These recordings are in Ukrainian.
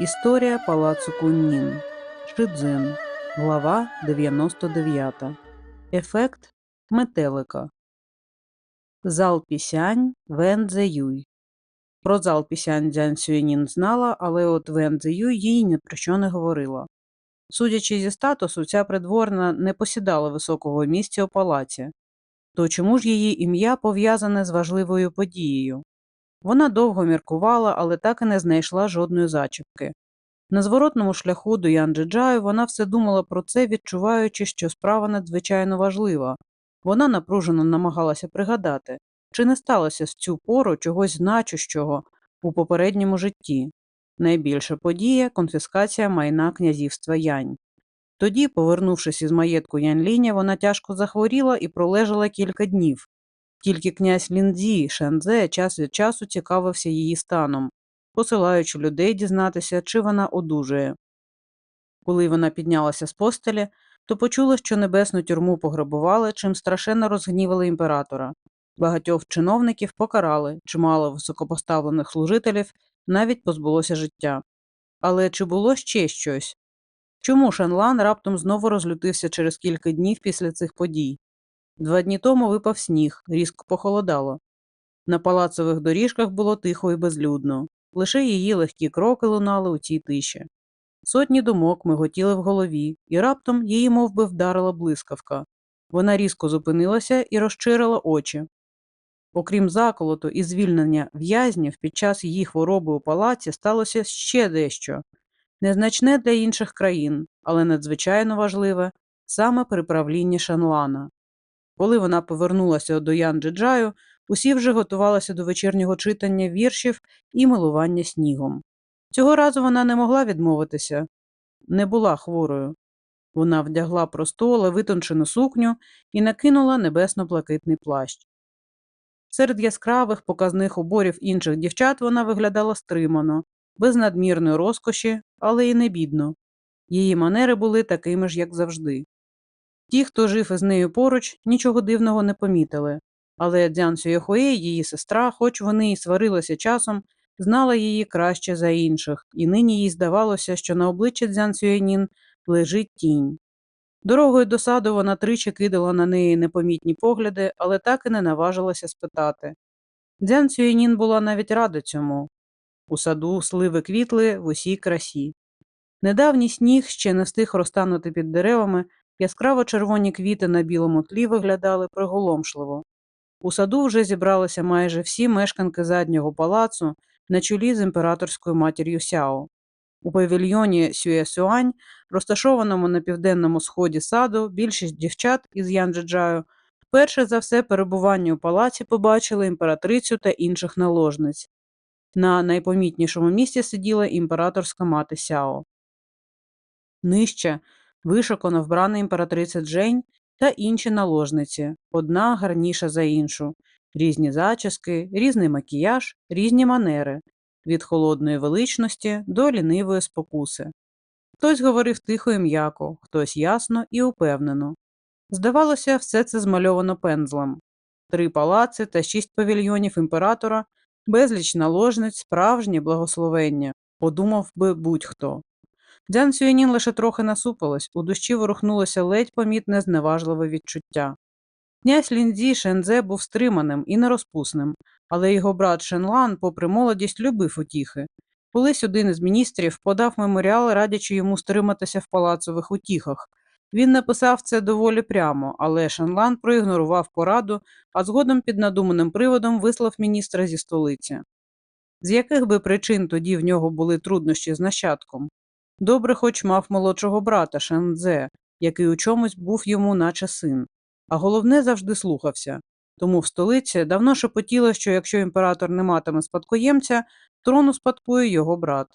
Історія палацу Куннін. Шидзин. Глава 99. Ефект метелика. Зал пісянь Вен Цзеюй. Про зал пісянь Дзян Сюєнін знала, але от Вен Цзеюй їй ні про що не говорила. Судячи зі статусу, ця придворна не посідала високого місця у палаці. То чому ж її ім'я пов'язане з важливою подією? Вона довго міркувала, але так і не знайшла жодної зачіпки. На зворотному шляху до Янджиджаю вона все думала про це, відчуваючи, що справа надзвичайно важлива. Вона напружено намагалася пригадати, чи не сталося з цю пору чогось значущого у попередньому житті. Найбільша подія конфіскація майна князівства Янь. Тоді, повернувшись із маєтку Янліня, вона тяжко захворіла і пролежала кілька днів. Тільки князь Ліндзі Шензе час від часу цікавився її станом, посилаючи людей дізнатися, чи вона одужує. Коли вона піднялася з постелі, то почула, що небесну тюрму пограбували, чим страшенно розгнівали імператора. Багатьох чиновників покарали, чимало високопоставлених служителів навіть позбулося життя. Але чи було ще щось? Чому Шанлан раптом знову розлютився через кілька днів після цих подій? Два дні тому випав сніг, різко похолодало. На палацових доріжках було тихо і безлюдно, лише її легкі кроки лунали у цій тиші. Сотні думок миготіли в голові, і раптом її мов би, вдарила блискавка. Вона різко зупинилася і розчирила очі. Окрім заколоту і звільнення в'язнів під час її хвороби у палаці сталося ще дещо незначне для інших країн, але надзвичайно важливе саме при правлінні Шанлана. Коли вона повернулася до Ян Джиджаю, усі вже готувалися до вечірнього читання віршів і милування снігом. Цього разу вона не могла відмовитися, не була хворою. Вона вдягла просту, але витончену сукню і накинула небесно-блакитний плащ. Серед яскравих показних уборів інших дівчат вона виглядала стримано, без надмірної розкоші, але й не бідно. Її манери були такими ж, як завжди. Ті, хто жив із нею поруч, нічого дивного не помітили, але Дзян Сюєхує, її сестра, хоч вони й сварилися часом, знала її краще за інших, і нині їй здавалося, що на обличчі Дзян Сюєнін лежить тінь. Дорогою до саду вона тричі кидала на неї непомітні погляди, але так і не наважилася спитати. Дзян Сюєнін була навіть рада цьому. У саду сливи квітли в усій красі. Недавній сніг ще не встиг розтанути під деревами, яскраво червоні квіти на білому тлі виглядали приголомшливо. У саду вже зібралися майже всі мешканки заднього палацу на чолі з імператорською матір'ю Сяо. У павільйоні Сюєсюань, розташованому на південному сході саду, більшість дівчат із Янджиджаю перше за все перебування у палаці побачили імператрицю та інших наложниць. На найпомітнішому місці сиділа імператорська мати Сяо. Нижче вишукано вбрана імператриця Джень та інші наложниці, одна гарніша за іншу, різні зачіски, різний макіяж, різні манери, від холодної величності до лінивої спокуси. Хтось говорив тихо і м'яко, хтось ясно і упевнено. Здавалося, все це змальовано пензлем три палаци та шість павільйонів імператора, безліч наложниць, справжнє благословення, подумав би будь-хто. Дзян Сюєнін лише трохи насупилась, у душі ворухнулося ледь помітне зневажливе відчуття. Князь Ліндзі Шензе був стриманим і нерозпусним, але його брат Шенлан, попри молодість, любив утіхи. Колись один із міністрів подав меморіал, радячи йому стриматися в палацових утіхах. Він написав це доволі прямо, але Шенлан проігнорував пораду, а згодом під надуманим приводом вислав міністра зі столиці. З яких би причин тоді в нього були труднощі з нащадком? Добре, хоч мав молодшого брата Шендзе, який у чомусь був йому, наче син, а головне завжди слухався. Тому в столиці давно шепотіло, що якщо імператор не матиме спадкоємця, трону спадкує його брат.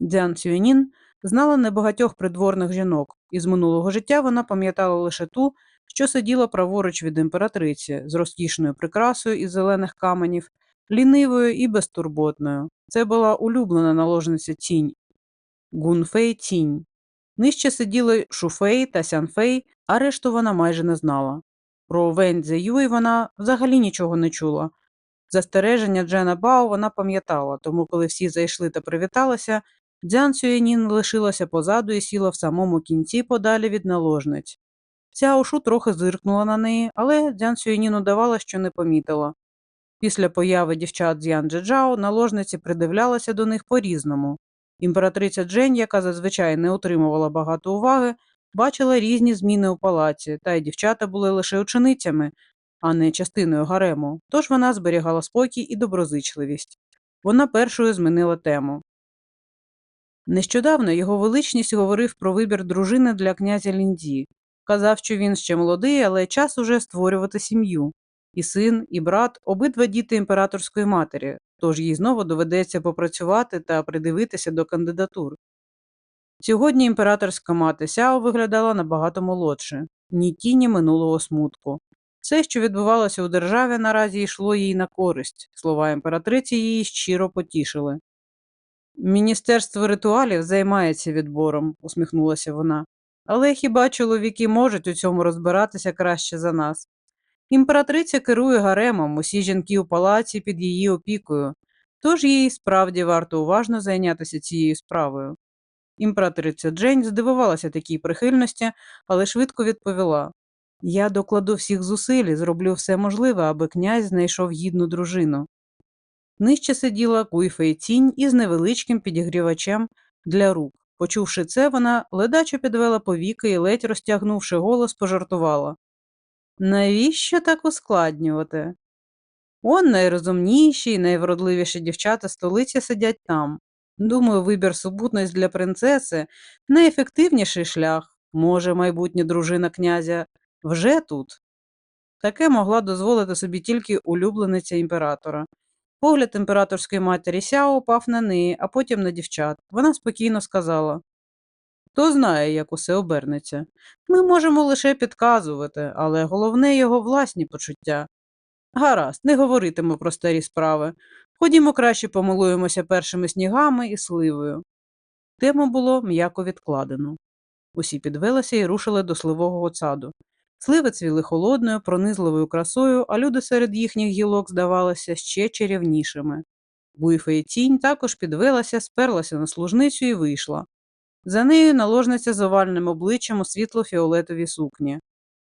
Дзян Цюєнін знала небагатьох придворних жінок, і з минулого життя вона пам'ятала лише ту, що сиділа праворуч від імператриці з розкішною прикрасою із зелених каменів, лінивою і безтурботною. Це була улюблена наложниця тінь Гунфей Тінь. Нижче сиділи Шуфей та Сянфей, а решту вона майже не знала. Про Вензе Юй вона взагалі нічого не чула. Застереження Джена Бао вона пам'ятала, тому коли всі зайшли та привіталися, Дзян Сюєнін лишилася позаду і сіла в самому кінці подалі від наложниць. Ця ушу трохи зиркнула на неї, але Дзян Сюєнін удавала, що не помітила. Після появи дівчат з Ян Джеджао наложниці придивлялися до них по-різному. Імператриця Джень, яка зазвичай не отримувала багато уваги, бачила різні зміни у палаці, та й дівчата були лише ученицями, а не частиною гарему, тож вона зберігала спокій і доброзичливість. Вона першою змінила тему. Нещодавно його величність говорив про вибір дружини для князя Ліндзі. Казав, що він ще молодий, але час уже створювати сім'ю. І син, і брат обидва діти імператорської матері, тож їй знову доведеться попрацювати та придивитися до кандидатур. Сьогодні імператорська мати Сяо виглядала набагато молодше, ні тіні минулого смутку. Все, що відбувалося у державі, наразі йшло їй на користь. Слова імператриці її щиро потішили. Міністерство ритуалів займається відбором, усміхнулася вона. Але хіба чоловіки можуть у цьому розбиратися краще за нас? Імператриця керує гаремом, усі жінки у палаці під її опікою, тож їй справді варто уважно зайнятися цією справою. Імператриця Джень здивувалася такій прихильності, але швидко відповіла Я докладу всіх зусиль і зроблю все можливе, аби князь знайшов гідну дружину. Нижче сиділа Куйфей тінь із невеличким підігрівачем для рук. Почувши це, вона ледачо підвела повіки і, ледь розтягнувши голос, пожартувала. Навіщо так ускладнювати? Он найрозумніші і найвродливіші дівчата столиці сидять там. Думаю, вибір супутниць для принцеси найефективніший шлях. Може, майбутня дружина князя вже тут. Таке могла дозволити собі тільки улюблениця імператора. Погляд імператорської матері Сяо упав на неї, а потім на дівчат. Вона спокійно сказала Хто знає, як усе обернеться. Ми можемо лише підказувати, але головне його власні почуття. Гаразд, не говоритиму про старі справи. Ходімо краще помилуємося першими снігами і сливою. Тему було м'яко відкладено. Усі підвелися і рушили до сливового саду. Сливи цвіли холодною, пронизливою красою, а люди серед їхніх гілок здавалися ще чарівнішими. Буйфа і тінь також підвелася, сперлася на служницю і вийшла. За нею наложниця з овальним обличчям у світло-фіолетовій сукні.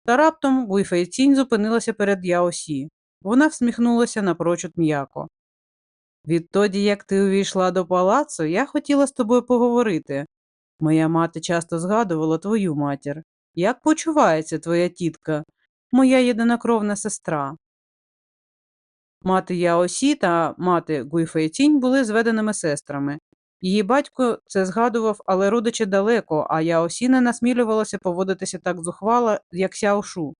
Та раптом Буйфа і тінь зупинилася перед Яосі. Вона всміхнулася напрочуд м'яко. Відтоді, як ти увійшла до палацу, я хотіла з тобою поговорити. Моя мати часто згадувала твою матір. Як почувається твоя тітка, моя єдинокровна сестра? Мати Яосі та мати Гуйфейтінь були зведеними сестрами. Її батько це згадував, але родичі далеко, а Яосі не насмілювалася поводитися так зухвало, як Сяошу.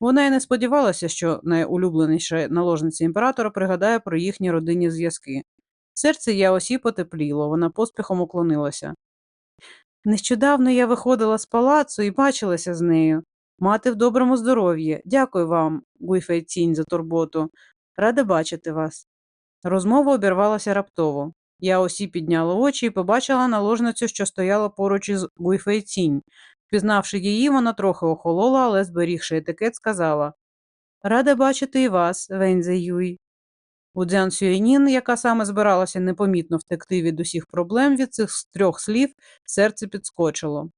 Вона й не сподівалася, що найулюбленіша наложниця імператора пригадає про їхні родинні зв'язки. Серце Яосі потепліло, вона поспіхом уклонилася. Нещодавно я виходила з палацу і бачилася з нею. Мати в доброму здоров'ї. Дякую вам, Гуйфей Цінь, за турботу. Рада бачити вас. Розмова обірвалася раптово. Я осі підняла очі і побачила наложницю, що стояла поруч із Гуйфей Цінь. Впізнавши її, вона трохи охолола, але, зберігши етикет, сказала Рада бачити і вас, Вензе Юй. У Дзян Сюєнін, яка саме збиралася непомітно втекти від усіх проблем від цих трьох слів, серце підскочило.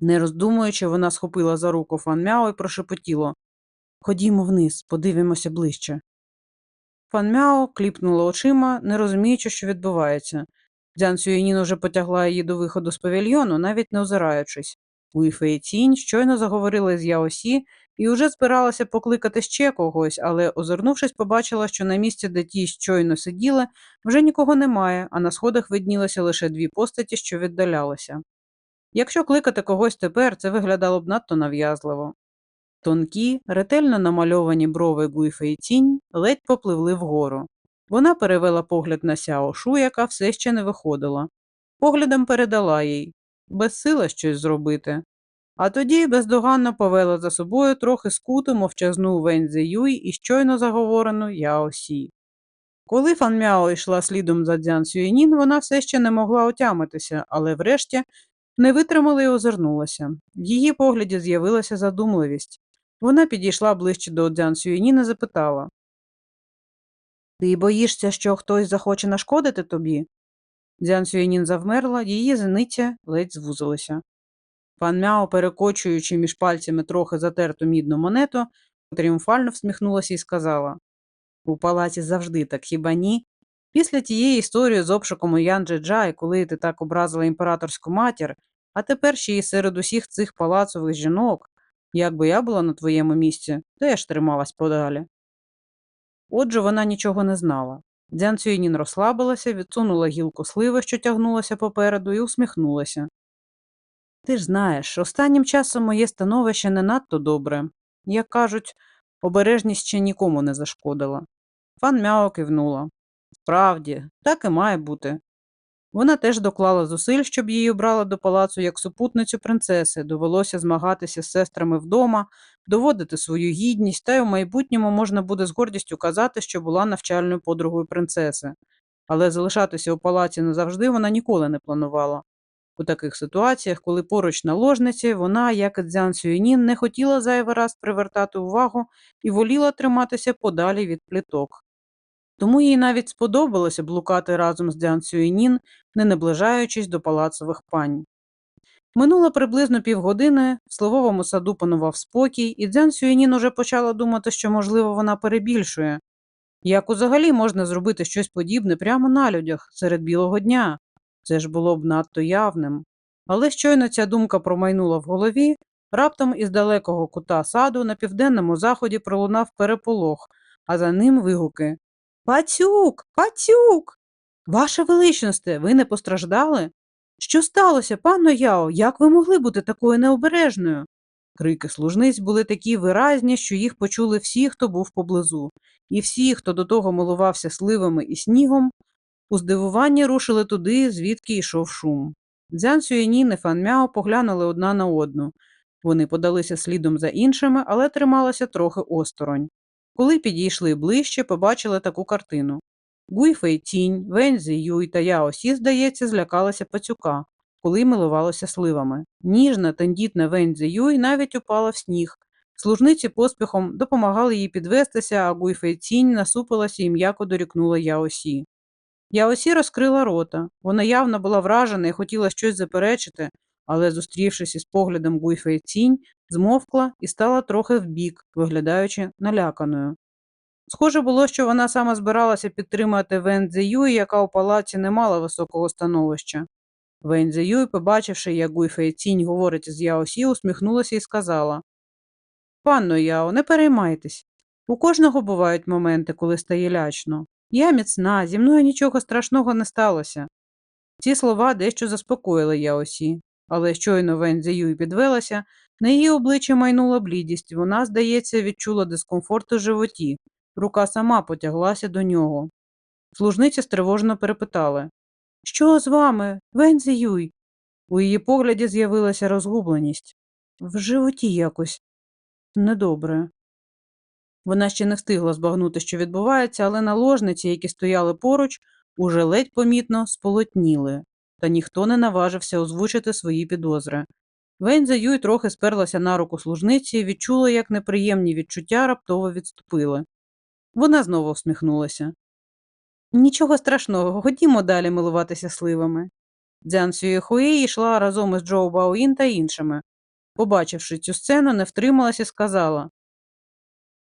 Не роздумуючи, вона схопила за руку Фан Мяо і прошепотіло Ходімо вниз, подивимося ближче. Фан Мяо кліпнула очима, не розуміючи, що відбувається. Дзян Сюєнін уже потягла її до виходу з павільйону, навіть не озираючись. Уїфе і Цінь щойно заговорила з Яосі і уже збиралася покликати ще когось, але, озирнувшись, побачила, що на місці, де ті щойно сиділи, вже нікого немає, а на сходах виднілося лише дві постаті, що віддалялися. Якщо кликати когось тепер, це виглядало б надто нав'язливо. Тонкі, ретельно намальовані брови Гуйфе і тінь ледь попливли вгору. Вона перевела погляд на Сяошу, яка все ще не виходила. Поглядом передала їй безсила щось зробити. А тоді бездоганно повела за собою трохи скуту мовчазну Вензе Юй і щойно заговорену Яо Сі. Коли Фан Мяо йшла слідом за Дзян Сюєнін, вона все ще не могла отямитися, але врешті не витримала і озирнулася. В її погляді з'явилася задумливість. Вона підійшла ближче до Дзян Сюєнін і запитала Ти боїшся, що хтось захоче нашкодити тобі? Дзян Сюєнін завмерла, її зениця ледь звузилася. Пан Мяо, перекочуючи між пальцями трохи затерту мідну монету, тріумфально всміхнулася і сказала У палаці завжди так, хіба ні? Після тієї історії з обшуком у Ян Джеджа, коли ти так образила імператорську матір, а тепер ще й серед усіх цих палацових жінок, якби я була на твоєму місці, теж трималась подалі. Отже, вона нічого не знала. Дзян Цюєнін розслабилася, відсунула гілку сливи, що тягнулася попереду, і усміхнулася. Ти ж знаєш, останнім часом моє становище не надто добре. Як кажуть, обережність ще нікому не зашкодила. Пан Мяо кивнула. Справді, так і має бути. Вона теж доклала зусиль, щоб її обрали до палацу як супутницю принцеси, довелося змагатися з сестрами вдома, доводити свою гідність, та й у майбутньому можна буде з гордістю казати, що була навчальною подругою принцеси. Але залишатися у палаці назавжди вона ніколи не планувала. У таких ситуаціях, коли поруч наложниці, вона, як і Дзян Сюєнін, не хотіла зайвий раз привертати увагу і воліла триматися подалі від пліток. Тому їй навіть сподобалося блукати разом з Дзян Сюєнін, не наближаючись до палацових пань. Минуло приблизно півгодини, в сливовому саду панував спокій, і Дзян Сюєнін уже почала думати, що, можливо, вона перебільшує. Як узагалі можна зробити щось подібне прямо на людях, серед білого дня? Це ж було б надто явним. Але щойно ця думка промайнула в голові, раптом із далекого кута саду на південному заході пролунав переполох, а за ним вигуки Пацюк, пацюк. Ваше величносте, ви не постраждали? Що сталося, панно Яо? Як ви могли бути такою необережною? Крики служниць були такі виразні, що їх почули всі, хто був поблизу, і всі, хто до того милувався сливами і снігом, у здивуванні рушили туди, звідки йшов шум. Дзян Сюєнін і Фан Мяо поглянули одна на одну. Вони подалися слідом за іншими, але трималися трохи осторонь. Коли підійшли ближче, побачили таку картину. Гуй Фейтінь, Вензі Юй та Яо Сі, здається, злякалася пацюка, коли милувалося сливами. Ніжна, тендітна Вензі Юй навіть упала в сніг. Служниці поспіхом допомагали їй підвестися, а Гуй Фейтінь насупилася і м'яко дорікнула Яо Сі. Яо Сі розкрила рота. Вона явно була вражена і хотіла щось заперечити, але, зустрівшись із поглядом Гуй Фейтінь, змовкла і стала трохи вбік, виглядаючи наляканою. Схоже було, що вона саме збиралася підтримати Вен Цзеюй, яка у палаці не мала високого становища. Вен Цзеюй, побачивши, як Гуй Фейцінь говорить з Яо Сі, усміхнулася і сказала Панно Яо, не переймайтесь. У кожного бувають моменти, коли стає лячно. Я міцна, зі мною нічого страшного не сталося. Ці слова дещо заспокоїли Яо Сі, але щойно Вен Цзеюй підвелася, на її обличчі майнула блідість, вона, здається, відчула дискомфорт у животі. Рука сама потяглася до нього. Служниці стривожно перепитали Що з вами, Вензі Юй? У її погляді з'явилася розгубленість. В животі якось недобре. Вона ще не встигла збагнути, що відбувається, але наложниці, які стояли поруч, уже ледь помітно сполотніли, та ніхто не наважився озвучити свої підозри. Вензя Юй трохи сперлася на руку служниці і відчула, як неприємні відчуття раптово відступили. Вона знову всміхнулася. Нічого страшного, ходімо далі милуватися сливами. Дзян Сюєхуї йшла разом із Джоу Баоїн та іншими. Побачивши цю сцену, не втрималася і сказала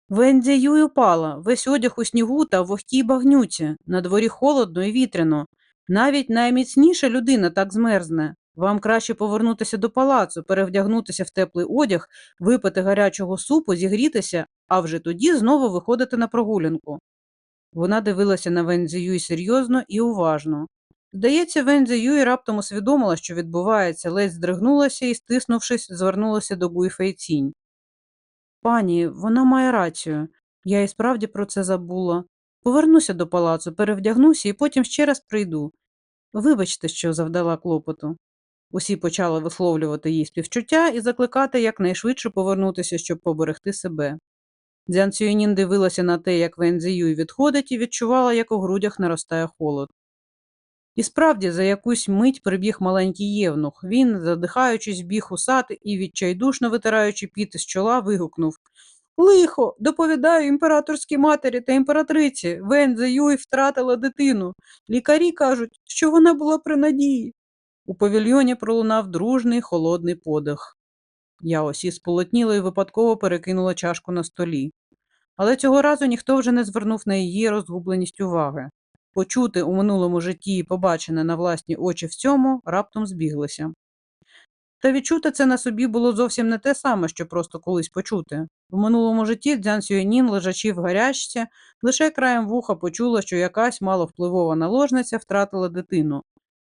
Вензя Юй упала, весь одяг у снігу та вогкій багнюці, на дворі холодно і вітряно. Навіть найміцніша людина так змерзне. Вам краще повернутися до палацу, перевдягнутися в теплий одяг, випити гарячого супу, зігрітися, а вже тоді знову виходити на прогулянку. Вона дивилася на Вензі Юй серйозно і уважно. Здається, Вензі Юй раптом усвідомила, що відбувається, ледь здригнулася і, стиснувшись, звернулася до Гуй Фейцінь. Пані, вона має рацію. Я і справді про це забула. Повернуся до палацу, перевдягнуся і потім ще раз прийду. Вибачте, що завдала клопоту. Усі почали висловлювати їй співчуття і закликати якнайшвидше повернутися, щоб поберегти себе. Дзян Цюєнін дивилася на те, як Вен Зіюй відходить, і відчувала, як у грудях наростає холод. І справді, за якусь мить прибіг маленький євнух. Він, задихаючись, біг у сад і, відчайдушно витираючи піт із чола, вигукнув Лихо, доповідаю імператорській матері та імператриці. Вензе Юй втратила дитину. Лікарі кажуть, що вона була при надії. У павільйоні пролунав дружний холодний подих. Я осі сполотніла і випадково перекинула чашку на столі. Але цього разу ніхто вже не звернув на її розгубленість уваги. Почути у минулому житті і побачене на власні очі в цьому раптом збіглося. Та відчути це на собі було зовсім не те саме, що просто колись почути. В минулому житті Дзян Сюєнін, лежачи в гарячці, лише краєм вуха почула, що якась маловпливова наложниця втратила дитину.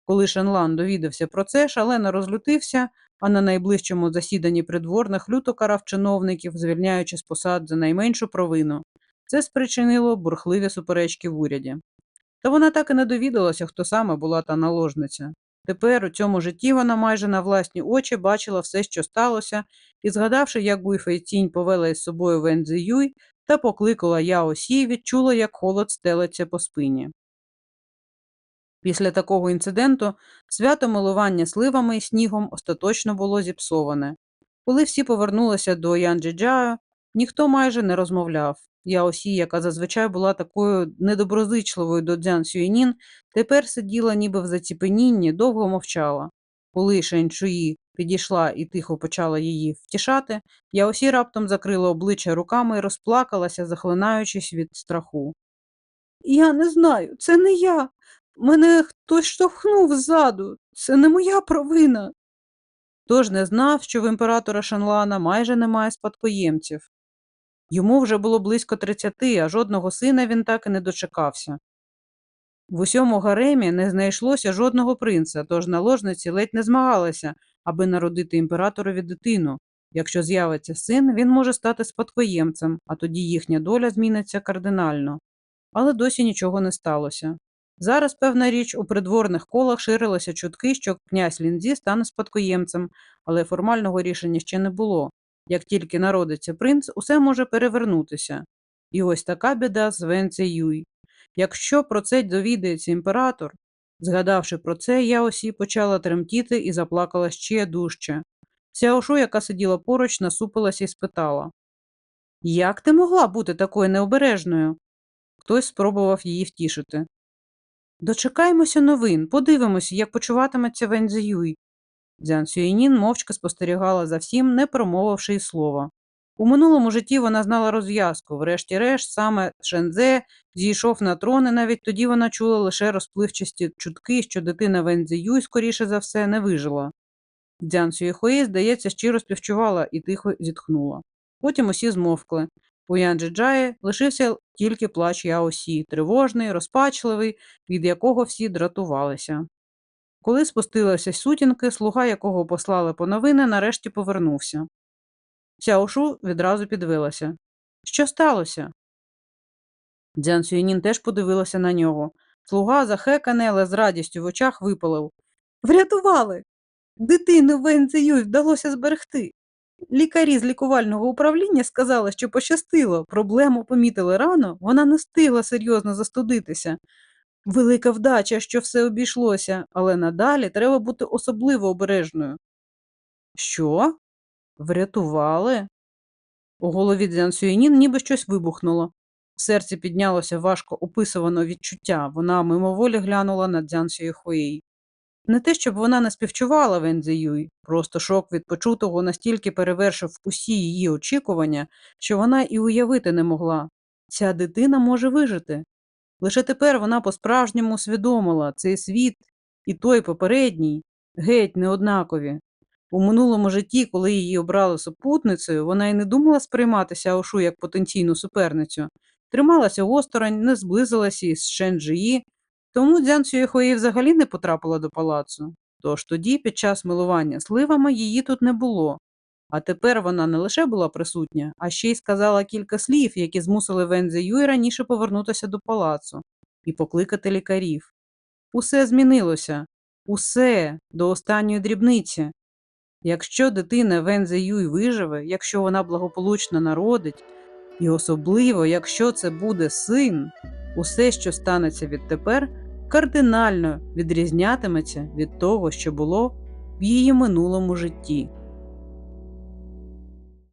Коли Шенлан довідався про це, шалено розлютився, а на найближчому засіданні придворних люто карав чиновників, звільняючи з посад за найменшу провину. Це спричинило бурхливі суперечки в уряді. Та вона так і не довідалася, хто саме була та наложниця. Тепер у цьому житті вона майже на власні очі бачила все, що сталося, і, згадавши, як Гуйфей тінь повела із собою Вензи Юй та покликала Яо Сі, відчула, як холод стелиться по спині. Після такого інциденту свято милування сливами і снігом остаточно було зіпсоване. Коли всі повернулися до Янджиджаю, ніхто майже не розмовляв. Яосі, яка зазвичай була такою недоброзичливою до Дзян Сюєнін, тепер сиділа ніби в заціпенінні, довго мовчала. Коли Шенчуї підійшла і тихо почала її втішати, Яосі раптом закрила обличчя руками і розплакалася, захлинаючись від страху. Я не знаю, це не я. Мене хтось штовхнув ззаду. Це не моя провина. Тож не знав, що в імператора Шанлана майже немає спадкоємців. Йому вже було близько тридцяти, а жодного сина він так і не дочекався. В усьому гаремі не знайшлося жодного принца, тож наложниці ледь не змагалися, аби народити імператорові дитину. Якщо з'явиться син, він може стати спадкоємцем, а тоді їхня доля зміниться кардинально. Але досі нічого не сталося. Зараз, певна річ, у придворних колах ширилися чутки, що князь Лінзі стане спадкоємцем, але формального рішення ще не було. Як тільки народиться принц, усе може перевернутися. І ось така біда з Венце Юй. Якщо про це довідається імператор, згадавши про це, я осі почала тремтіти і заплакала ще дужче. Сяошу, яка сиділа поруч, насупилася і спитала Як ти могла бути такою необережною? Хтось спробував її втішити. Дочекаємося новин, подивимося, як почуватиметься Вензе Юй. Дзян Сюєнін мовчки спостерігала за всім, не промовивши й слова. У минулому житті вона знала розв'язку, врешті-решт, саме Шензе зійшов на трон, і навіть тоді вона чула лише розпливчасті чутки, що дитина Вензе скоріше за все, не вижила. Дзян Сюєхуї, здається, щиро співчувала і тихо зітхнула. Потім усі змовкли. У Янджиджаї лишився тільки плач Яосі, тривожний, розпачливий, від якого всі дратувалися. Коли спустилися сутінки, слуга якого послали по новини, нарешті повернувся. Сяошу відразу підвелася. Що сталося? Дзян Сюєнін теж подивилася на нього. Слуга захеканий, але з радістю в очах випалив. Врятували! Дитину Венцеюй вдалося зберегти. Лікарі з лікувального управління сказали, що пощастило, проблему помітили рано, вона не встигла серйозно застудитися. Велика вдача, що все обійшлося, але надалі треба бути особливо обережною. Що? Врятували? У голові Дзян Сюєнін ніби щось вибухнуло. В серці піднялося важко описувано відчуття. Вона мимоволі глянула на Дзян Сюєхуїй. Не те, щоб вона не співчувала Вензе Юй, просто шок від почутого настільки перевершив усі її очікування, що вона і уявити не могла. Ця дитина може вижити. Лише тепер вона по-справжньому усвідомила цей світ і той попередній геть неоднакові. У минулому житті, коли її обрали супутницею, вона й не думала сприйматися Ошу як потенційну суперницю, трималася осторонь, не зблизилася із Шенджиї, тому Дзян Сюєхої взагалі не потрапила до палацу. Тож тоді, під час милування сливами, її тут не було. А тепер вона не лише була присутня, а ще й сказала кілька слів, які змусили Вензе Юй раніше повернутися до палацу і покликати лікарів. Усе змінилося, усе до останньої дрібниці. Якщо дитина Вензе Юй виживе, якщо вона благополучно народить, і особливо, якщо це буде син, усе, що станеться відтепер, кардинально відрізнятиметься від того, що було в її минулому житті.